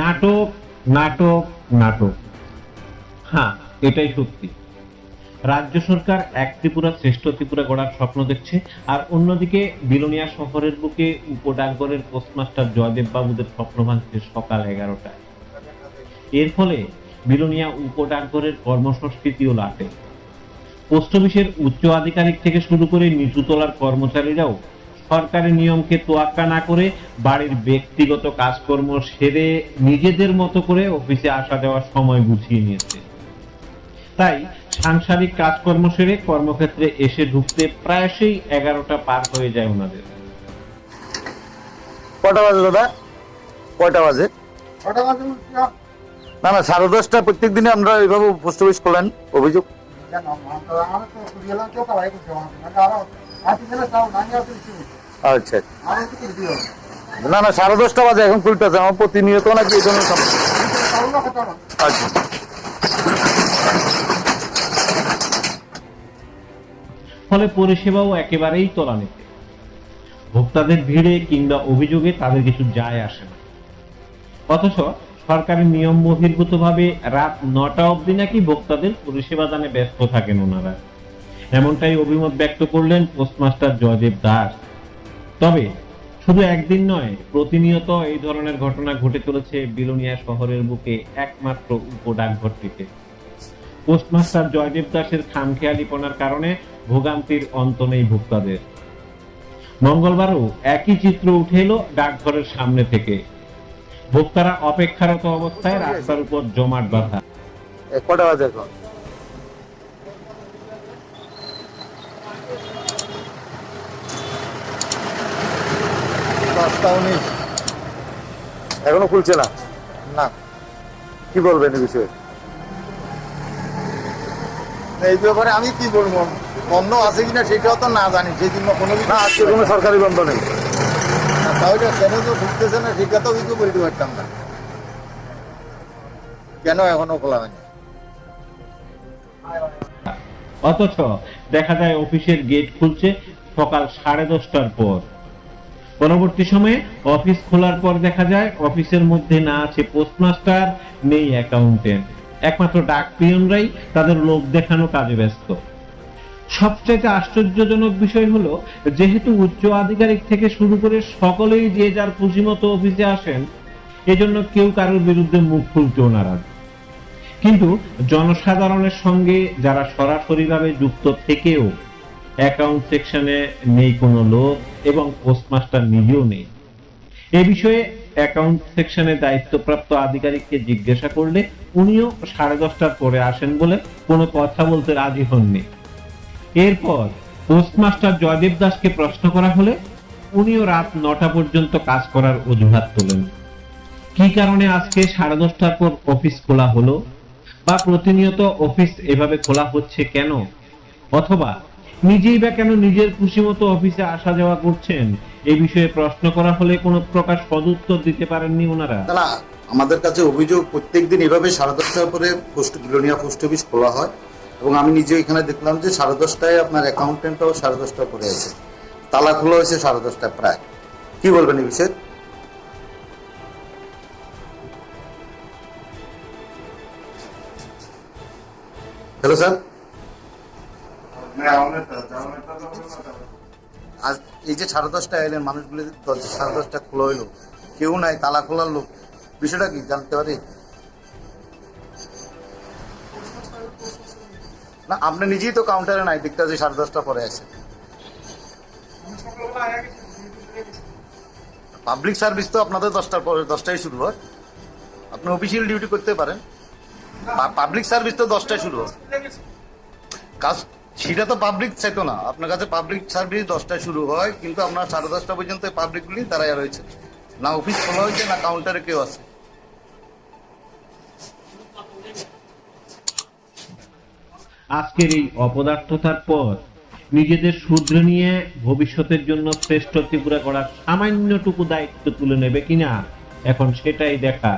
নাটক নাটক নাটক। হ্যাঁ এটাই সত্যি। রাজ্য সরকার এক ত্রিপুরা শ্রেষ্ঠ ত্রিপুরা গড়ার স্বপ্ন দেখছে, আর অন্যদিকে বিলোনিয়া শহরের বুকে উপডাকঘরের পোস্টমাস্টার জয়দেব বাবুদের স্বপ্ন ভাঙছে সকাল এগারোটায় এর ফলে বিলোনিয়া উপডাকঘরের কর্মসংস্কৃতিও লাটে। পোস্ট অফিসের উচ্চ আধিকারিক থেকে শুরু করে নিচুতলার কর্মচারীরাও সরকারি নিয়মকে তোয়াক্কা না করে বাড়ির ব্যক্তিগত কাজকর্ম সেরে নিজেদের মতো করে অফিসে আসা যাওয়ার সময় গুছিয়ে নিয়েছে। তাই সাংসারিক কাজকর্ম সেরে কর্মক্ষেত্রে এসে ঢুকতে প্রায়শই এগারোটা পার হয়ে যায় ওনাদের। কটা বাজে দাদা? কয়টা বাজে? ওটা মাঝে না না সাড়ে দশটা প্রত্যেক দিনে আমরা এইভাবে পোস্ট অফিস করলেন অভিযোগ। কেন? আমরা তো আচ্ছা। না না, সাড়ে দশটা বাজে, এখন খুলতেছে আমার প্রতিনিয়ত নাকি আচ্ছা। ফলে পরিষেবাও একেবারেই তোলা তলানিতে ভোক্তাদের ভিড়ে কিংবা অভিযোগে তাদের কিছু যায় আসে না। অথচ সরকারের নিয়ম বহির্ভূত ভাবে রাত নটা অবধি নাকি ভোক্তাদের পরিষেবা দানে ব্যস্ত থাকেন ওনারা। এমনটাই অভিমত ব্যক্ত করলেন পোস্টমাস্টার জয়দেব দাস। তবে শুধু একদিন নয়, প্রতিনিয়ত এই ধরনের ঘটনা ঘটে চলেছে বিলোনিয়া শহরের বুকে একমাত্র উপডাকঘরটিতে। পোস্টমাস্টার জয়দেব দাসের খামখেয়ালিপনার কারণে ভোগান্তির অন্ত নেই ভোক্তাদের। মঙ্গলবারও একই চিত্র উঠে এলো ডাকঘরের সামনে থেকে। ভোক্তারা অপেক্ষারত অবস্থায় রাস্তার উপর জমাট বাঁধা। কটা বাজে এখন? দশটা উনিশ। এখনও খুলছে না? না। কি বলবেন এই বিষয়ে? এই ব্যাপারে আমি কি বলব? বন্ধ আছে কিনা সেটাও তো না জানি। সেই জন্য কোনো কিছু না আজকে কোনো সরকারি বন্ধ নেই। তাহলে কেন তো ঢুকতেছে না সেটা তো কিছু বলতে পারতাম না। কেন এখনও খোলা হয়নি? অথচ দেখা যায় অফিসের গেট খুলছে সকাল সাড়ে দশটার পর। পরবর্তী সময়ে অফিস খোলার পর দেখা যায় অফিসের মধ্যে না আছে পোস্টমাস্টার নেই অ্যাকাউন্টেন্ট একমাত্র ডাক পিয়নরাই তাদের লোক দেখানো কাজে ব্যস্ত। সবচাইতে আশ্চর্যজনক বিষয় হলো, যেহেতু উচ্চ আধিকারিক থেকে শুরু করে সকলেই যে যার খুশি মতো অফিসে আসেন, এজন্য কেউ কারোর বিরুদ্ধে মুখ খুলতেও নারাজ। কিন্তু জনসাধারণের সঙ্গে যারা সরাসরিভাবে যুক্ত থেকেও অ্যাকাউন্ট সেকশনে নেই কোনো লোক এবং পোস্টমাস্টার নিজেও নেই। এ বিষয়ে অ্যাকাউন্ট সেকশনে দায়িত্বপ্রাপ্ত আধিকারিককে জিজ্ঞাসা করলে উনিও সাড়ে দশটার পরে আসেন বলে কোনো কথা বলতে রাজি হননি। এরপর পোস্টমাস্টার জয়দেব দাসকে প্রশ্ন করা হলে উনিও রাত নটা পর্যন্ত কাজ করার অজুহাত তোলেন। কি কারণে আজকে সাড়ে দশটার পর অফিস খোলা হলো? বা প্রতিনিয়ত অফিস এভাবে খোলা হচ্ছে কেন? অথবা নিজেই বা কেন নিজের খুশি মতো অফিসে আসা যাওয়া করছেন? এই বিষয়ে প্রশ্ন করা হলে কোনো প্রকাশ পদুত্তর দিতে পারেননি ওনারা। আমাদের কাছে অভিযোগ প্রত্যেকদিন এভাবে সাড়ে দশটার পরে পোস্ট, বিলোনিয়া পোস্ট অফিস খোলা হয় এবং আমি নিজে এখানে দেখলাম যে সাড়ে দশটায় আপনার অ্যাকাউন্টেন্টও সাড়ে দশটার পরে আছে। তালা খোলা হয়েছে সাড়ে দশটায় প্রায়। কি বলবেন এই বিষয়ে? হ্যালো স্যার আজ এই যে সাড়ে দশটা এলেন মানুষগুলো সাড়ে দশটা খোলা হইল। কেউ নাই তালা খোলার লোক। বিষয়টা কি জানতে পারি? না আপনি নিজেই তো কাউন্টারে নাই দেখতে যে সাড়ে দশটা পরে আছে। পাবলিক সার্ভিস তো আপনাদের দশটার পরে দশটায় শুরু হয়। আপনি অফিসিয়াল ডিউটি করতে পারেন। পাবলিক সার্ভিস তো দশটায় শুরু হয়। কাজ সেটা তো পাবলিক চাইতো না আপনার কাছে পাবলিক সার্ভিস দশটায় শুরু হয়, কিন্তু আপনার সাড়ে দশটা পর্যন্ত পাবলিকগুলি দাঁড়াইয়া রয়েছে। না অফিস খোলা হয়েছে, না কাউন্টারে কেউ আছে। আজকের এই অপদার্থতার পর নিজেদের শুধরে নিয়ে ভবিষ্যতের জন্য শ্রেষ্ঠ ত্রিপুরা করার সামান্যটুকু দায়িত্ব তুলে নেবে কিনা, এখন সেটাই দেখা